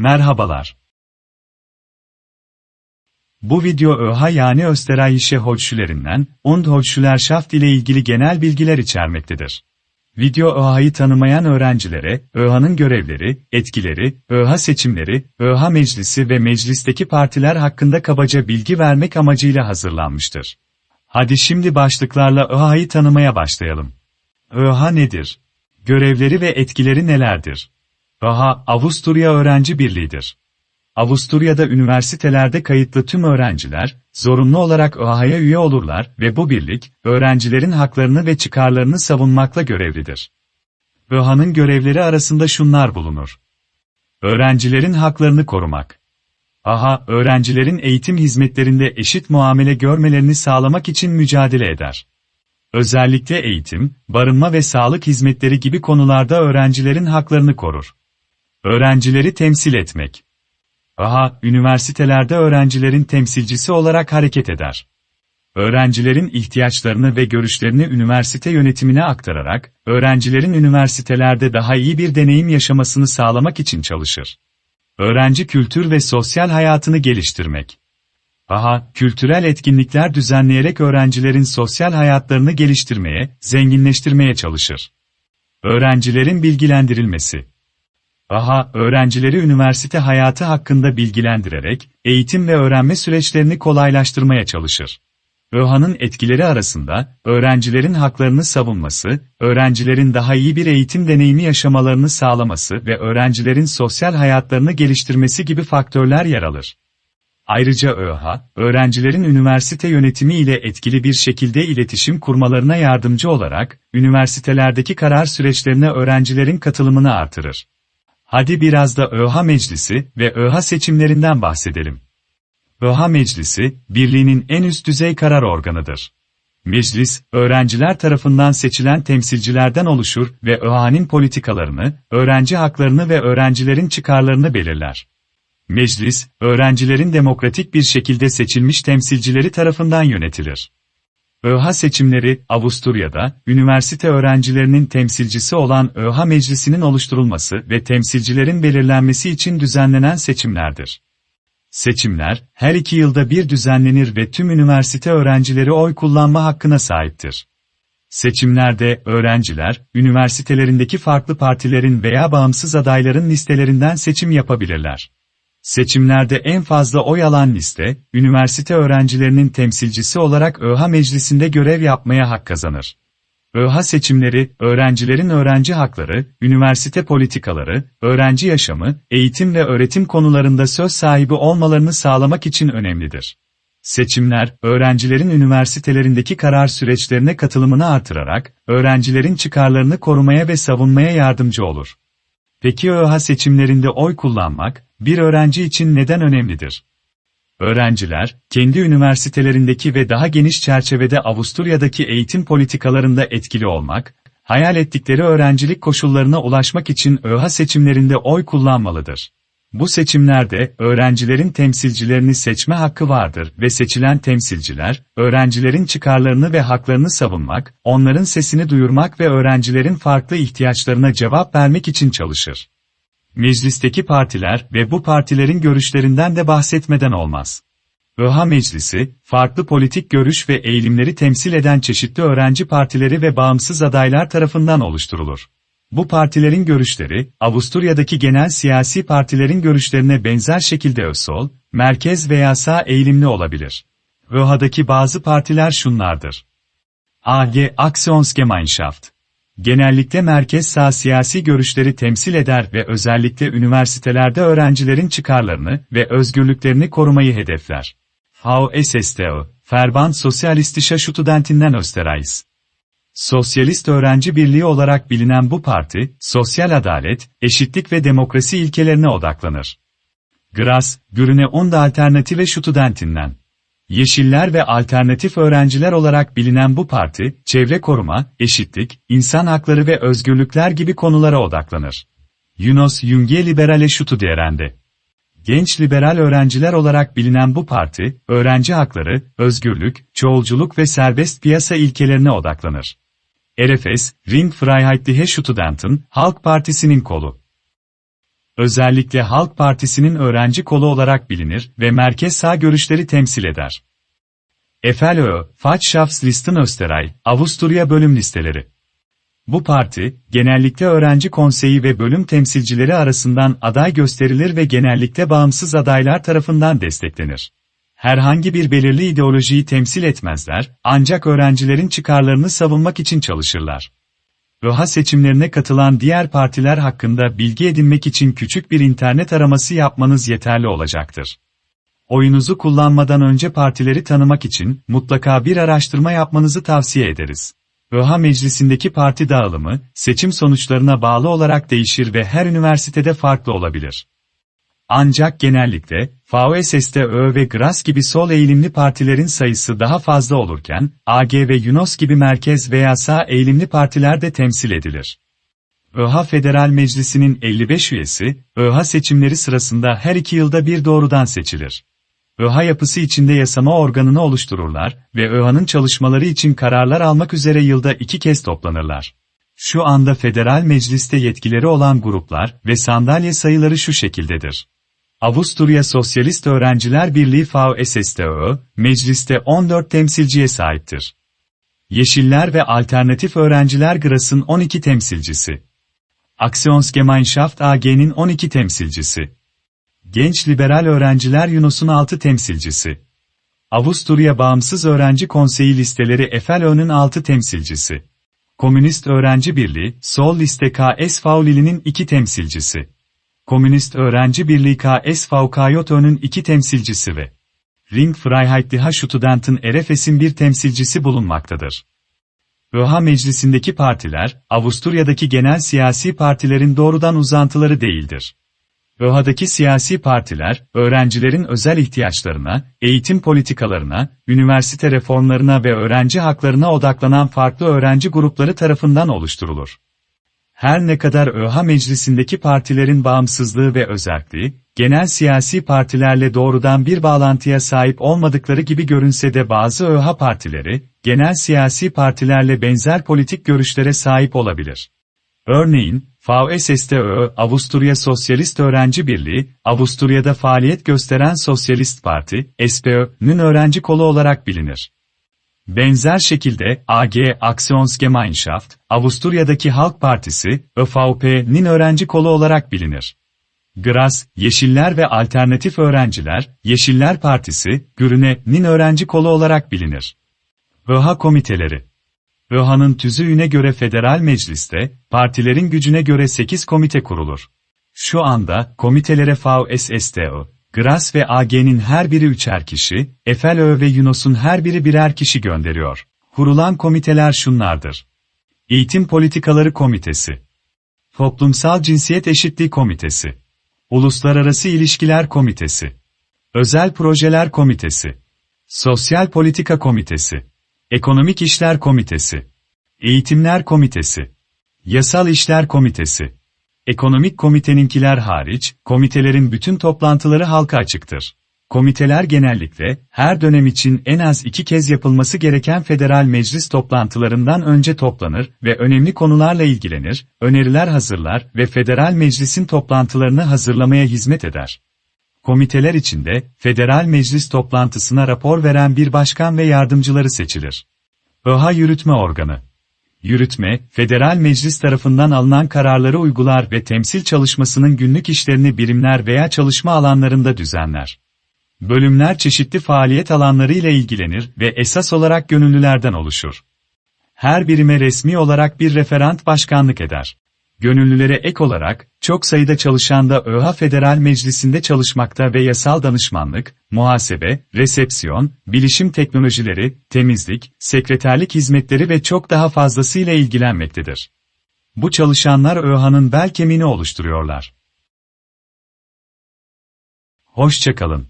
Merhabalar. Bu video ÖHA yani Österreichische Hochschullerinden und Hochschülerschaft ile ilgili genel bilgiler içermektedir. Video ÖHA'yı tanımayan öğrencilere, ÖHA'nın görevleri, etkileri, ÖHA seçimleri, ÖHA meclisi ve meclisteki partiler hakkında kabaca bilgi vermek amacıyla hazırlanmıştır. Hadi şimdi başlıklarla ÖHA'yı tanımaya başlayalım. ÖHA nedir? Görevleri ve etkileri nelerdir? ÖHA, Avusturya Öğrenci Birliği'dir. Avusturya'da üniversitelerde kayıtlı tüm öğrenciler, zorunlu olarak ÖHA'ya üye olurlar ve bu birlik, öğrencilerin haklarını ve çıkarlarını savunmakla görevlidir. ÖHA'nın görevleri arasında şunlar bulunur. Öğrencilerin haklarını korumak. AHA, öğrencilerin eğitim hizmetlerinde eşit muamele görmelerini sağlamak için mücadele eder. Özellikle eğitim, barınma ve sağlık hizmetleri gibi konularda öğrencilerin haklarını korur. Öğrencileri temsil etmek. AHA, üniversitelerde öğrencilerin temsilcisi olarak hareket eder. Öğrencilerin ihtiyaçlarını ve görüşlerini üniversite yönetimine aktararak, öğrencilerin üniversitelerde daha iyi bir deneyim yaşamasını sağlamak için çalışır. Öğrenci kültür ve sosyal hayatını geliştirmek. AHA, kültürel etkinlikler düzenleyerek öğrencilerin sosyal hayatlarını geliştirmeye, zenginleştirmeye çalışır. Öğrencilerin bilgilendirilmesi. AHA, öğrencileri üniversite hayatı hakkında bilgilendirerek, eğitim ve öğrenme süreçlerini kolaylaştırmaya çalışır. ÖHA'nın etkileri arasında, öğrencilerin haklarını savunması, öğrencilerin daha iyi bir eğitim deneyimi yaşamalarını sağlaması ve öğrencilerin sosyal hayatlarını geliştirmesi gibi faktörler yer alır. Ayrıca ÖHA, öğrencilerin üniversite yönetimi ile etkili bir şekilde iletişim kurmalarına yardımcı olarak, üniversitelerdeki karar süreçlerine öğrencilerin katılımını artırır. Hadi biraz da ÖHA Meclisi ve ÖHA seçimlerinden bahsedelim. ÖHA Meclisi, birliğinin en üst düzey karar organıdır. Meclis, öğrenciler tarafından seçilen temsilcilerden oluşur ve ÖHA'nın politikalarını, öğrenci haklarını ve öğrencilerin çıkarlarını belirler. Meclis, öğrencilerin demokratik bir şekilde seçilmiş temsilcileri tarafından yönetilir. ÖHA seçimleri, Avusturya'da, üniversite öğrencilerinin temsilcisi olan ÖHA Meclisi'nin oluşturulması ve temsilcilerin belirlenmesi için düzenlenen seçimlerdir. Seçimler, her iki yılda bir düzenlenir ve tüm üniversite öğrencileri oy kullanma hakkına sahiptir. Seçimlerde, öğrenciler, üniversitelerindeki farklı partilerin veya bağımsız adayların listelerinden seçim yapabilirler. Seçimlerde en fazla oy alan liste, üniversite öğrencilerinin temsilcisi olarak ÖHA Meclisi'nde görev yapmaya hak kazanır. ÖHA seçimleri, öğrencilerin öğrenci hakları, üniversite politikaları, öğrenci yaşamı, eğitim ve öğretim konularında söz sahibi olmalarını sağlamak için önemlidir. Seçimler, öğrencilerin üniversitelerindeki karar süreçlerine katılımını artırarak, öğrencilerin çıkarlarını korumaya ve savunmaya yardımcı olur. Peki ÖHA seçimlerinde oy kullanmak, bir öğrenci için neden önemlidir? Öğrenciler, kendi üniversitelerindeki ve daha geniş çerçevede Avusturya'daki eğitim politikalarında etkili olmak, hayal ettikleri öğrencilik koşullarına ulaşmak için ÖHA seçimlerinde oy kullanmalıdır. Bu seçimlerde öğrencilerin temsilcilerini seçme hakkı vardır ve seçilen temsilciler, öğrencilerin çıkarlarını ve haklarını savunmak, onların sesini duyurmak ve öğrencilerin farklı ihtiyaçlarına cevap vermek için çalışır. Meclisteki partiler ve bu partilerin görüşlerinden de bahsetmeden olmaz. ÖHA Meclisi, farklı politik görüş ve eğilimleri temsil eden çeşitli öğrenci partileri ve bağımsız adaylar tarafından oluşturulur. Bu partilerin görüşleri, Avusturya'daki genel siyasi partilerin görüşlerine benzer şekilde öz-sol, merkez veya sağ eğilimli olabilir. ÖHA'daki bazı partiler şunlardır. AG Aktionsgemeinschaft Genellikle merkez sağ siyasi görüşleri temsil eder ve özellikle üniversitelerde öğrencilerin çıkarlarını ve özgürlüklerini korumayı hedefler. HSSTO, Verband Sozialistischer Studentinnen Österreichs. Sosyalist Öğrenci Birliği olarak bilinen bu parti, sosyal adalet, eşitlik ve demokrasi ilkelerine odaklanır. Gras, Grüne und Alternative Studentinnen. Yeşiller ve alternatif öğrenciler olarak bilinen bu parti, çevre koruma, eşitlik, insan hakları ve özgürlükler gibi konulara odaklanır. Yunus Junge Liberale Studierende. Genç liberal öğrenciler olarak bilinen bu parti, öğrenci hakları, özgürlük, çoğulculuk ve serbest piyasa ilkelerine odaklanır. RFS, Ring Freiheitliche Studenten, Halk Partisi'nin kolu. Özellikle Halk Partisi'nin öğrenci kolu olarak bilinir ve merkez sağ görüşleri temsil eder. FLÖ, Fahrtschaftslistenösterreich, Österreich, Avusturya bölüm listeleri. Bu parti, genellikle öğrenci konseyi ve bölüm temsilcileri arasından aday gösterilir ve genellikle bağımsız adaylar tarafından desteklenir. Herhangi bir belirli ideolojiyi temsil etmezler, ancak öğrencilerin çıkarlarını savunmak için çalışırlar. ÖHA seçimlerine katılan diğer partiler hakkında bilgi edinmek için küçük bir internet araması yapmanız yeterli olacaktır. Oyunuzu kullanmadan önce partileri tanımak için mutlaka bir araştırma yapmanızı tavsiye ederiz. ÖHA meclisindeki parti dağılımı, seçim sonuçlarına bağlı olarak değişir ve her üniversitede farklı olabilir. Ancak genellikle, FAOSS'te Ö ve GRAS gibi sol eğilimli partilerin sayısı daha fazla olurken, AG ve YUNOS gibi merkez veya sağ eğilimli partiler de temsil edilir. ÖHA Federal Meclisi'nin 55 üyesi, ÖHA seçimleri sırasında her iki yılda bir doğrudan seçilir. ÖHA yapısı içinde yasama organını oluştururlar ve ÖHA'nın çalışmaları için kararlar almak üzere yılda iki kez toplanırlar. Şu anda federal mecliste yetkileri olan gruplar ve sandalye sayıları şu şekildedir. Avusturya Sosyalist Öğrenciler Birliği VSSTÖ, mecliste 14 temsilciye sahiptir. Yeşiller ve Alternatif Öğrenciler GRAS'ın 12 temsilcisi. Aktionsgemeinschaft AG'nin 12 temsilcisi. Genç Liberal Öğrenciler Yunus'un 6 temsilcisi. Avusturya Bağımsız Öğrenci Konseyi listeleri FLÖ'nün 6 temsilcisi. Komünist Öğrenci Birliği, Sol Liste KS Faulili'nin 2 temsilcisi. Komünist Öğrenci Birliği KYOTÖ'nün 2 temsilcisi ve Ring Freiheitliche Studenten RFS'in bir temsilcisi bulunmaktadır. ÖHA meclisindeki partiler, Avusturya'daki genel siyasi partilerin doğrudan uzantıları değildir. ÖHA'daki siyasi partiler, öğrencilerin özel ihtiyaçlarına, eğitim politikalarına, üniversite reformlarına ve öğrenci haklarına odaklanan farklı öğrenci grupları tarafından oluşturulur. Her ne kadar ÖHA meclisindeki partilerin bağımsızlığı ve özelliği, genel siyasi partilerle doğrudan bir bağlantıya sahip olmadıkları gibi görünse de bazı ÖHA partileri, genel siyasi partilerle benzer politik görüşlere sahip olabilir. Örneğin, VSSTÖ, Avusturya Sosyalist Öğrenci Birliği, Avusturya'da faaliyet gösteren Sosyalist Parti, SPÖ'nün öğrenci kolu olarak bilinir. Benzer şekilde AG Aktionsgemeinschaft, Avusturya'daki Halk Partisi, ÖVP'nin öğrenci kolu olarak bilinir. GRAS, Yeşiller ve Alternatif Öğrenciler, Yeşiller Partisi, Grüne'nin öğrenci kolu olarak bilinir. ÖHA komiteleri ÖHA'nın tüzüğüne göre federal mecliste, partilerin gücüne göre 8 komite kurulur. Şu anda, komitelere VSSTO, GRAS ve AG'nin her biri üçer kişi, FLÖ ve Yunos'un her biri birer kişi gönderiyor. Kurulan komiteler şunlardır. Eğitim Politikaları Komitesi. Toplumsal Cinsiyet Eşitliği Komitesi. Uluslararası İlişkiler Komitesi. Özel Projeler Komitesi. Sosyal Politika Komitesi. Ekonomik İşler Komitesi. Eğitimler Komitesi. Yasal İşler Komitesi Ekonomik komiteninkiler hariç, komitelerin bütün toplantıları halka açıktır. Komiteler genellikle, her dönem için en az iki kez yapılması gereken federal meclis toplantılarından önce toplanır ve önemli konularla ilgilenir, öneriler hazırlar ve federal meclisin toplantılarını hazırlamaya hizmet eder. Komiteler içinde, federal meclis toplantısına rapor veren bir başkan ve yardımcıları seçilir. ÖHA Yürütme Organı Yürütme, federal meclis tarafından alınan kararları uygular ve temsil çalışmasının günlük işlerini birimler veya çalışma alanlarında düzenler. Bölümler çeşitli faaliyet alanları ile ilgilenir ve esas olarak gönüllülerden oluşur. Her birime resmi olarak bir referant başkanlık eder. Gönüllülere ek olarak, çok sayıda çalışan da ÖHA Federal Meclisi'nde çalışmakta ve yasal danışmanlık, muhasebe, resepsiyon, bilişim teknolojileri, temizlik, sekreterlik hizmetleri ve çok daha fazlasıyla ilgilenmektedir. Bu çalışanlar ÖHA'nın bel kemiğini oluşturuyorlar. Hoşçakalın.